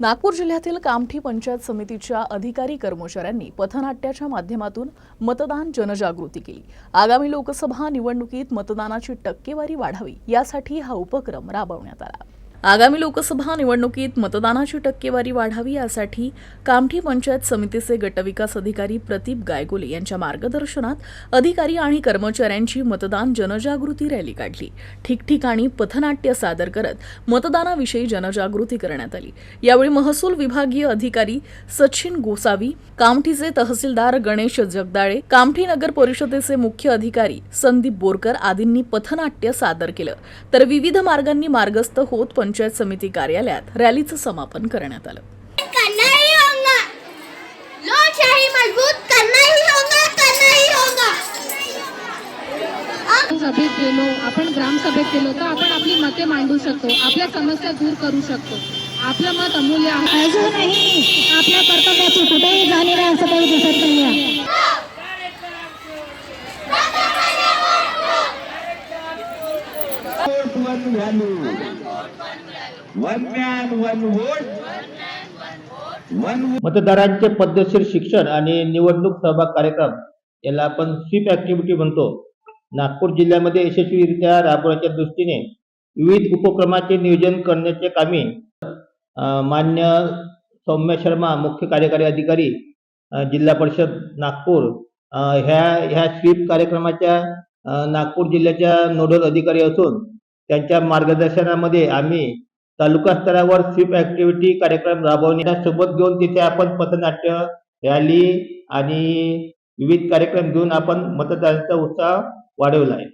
नागपूर जिल्ह्यातील कामठी पंचायत समितीच्या अधिकारी कर्मचाऱ्यांनी पथनाट्याच्या माध्यमातून मतदान जनजागृती केली. आगामी लोकसभा निवडणुकीत मतदानाची टक्केवारी वाढावी यासाठी हा उपक्रम राबवण्यात आला. आगामी लोकसभा निवडणुकीत मतदानाची टक्केवारी वाढावी यासाठी कामठी पंचायत समितीचे गटविकास अधिकारी प्रदीप गायगोले यांच्या मार्गदर्शनात अधिकारी आणि कर्मचाऱ्यांची मतदान जनजागृती रॅली काढली. ठिकठिकाणी पथनाट्य सादर करत मतदानाविषयी जनजागृती करण्यात आली. यावेळी महसूल विभागीय अधिकारी सचिन गोसावी कामठीचे तहसीलदार गणेश जगदाळे कामठी नगर परिषदेचे मुख्य अधिकारी संदीप बोरकर आदींनी पथनाट्य सादर केलं. तर विविध मार्गांनी मार्गस्थ होत पंचायत समिती कार्यालयात रॅलीचं समापन करण्यात आलं. करना ही होगा. लोकशाही मजबूत करना ही होगा करना ही होगा सभेत गेलो आपण ग्रामसभेत गेलो तर आपण आपली मते मांडू शकतो आपल्या समस्या दूर करू शकतो. आपलं मत अमूल्य आहे. अजूनही आपल्या कर्तव्याची कुठेही जाणीव आहे असं काही दिसत one value. मतदारांचे पद्धतशीर शिक्षण आणि निवडणूक सहभाग कार्यक्रम याला आपण स्वीप ऍक्टिव्हिटी म्हणतो. नागपूर जिल्ह्यामध्ये यशस्वीरित्या राबवण्याच्या दृष्टीने विविध उपक्रमाचे नियोजन करण्याचे कामी मान्य सौम्य शर्मा मुख्य कार्यकारी अधिकारी जिल्हा परिषद नागपूर ह्या ह्या स्वीप कार्यक्रमाच्या नागपूर जिल्ह्याच्या नोडल अधिकारी असून त्यांच्या मार्गदर्शनामध्ये आम्ही तालुका स्तरावर स्वीप ऍक्टिव्हिटी कार्यक्रम राबवण्यासोबत घेऊन तिथे आपण पथनाट्य रॅली आणि विविध कार्यक्रम घेऊन आपण मतदारांचा उत्साह वाढवला आहे.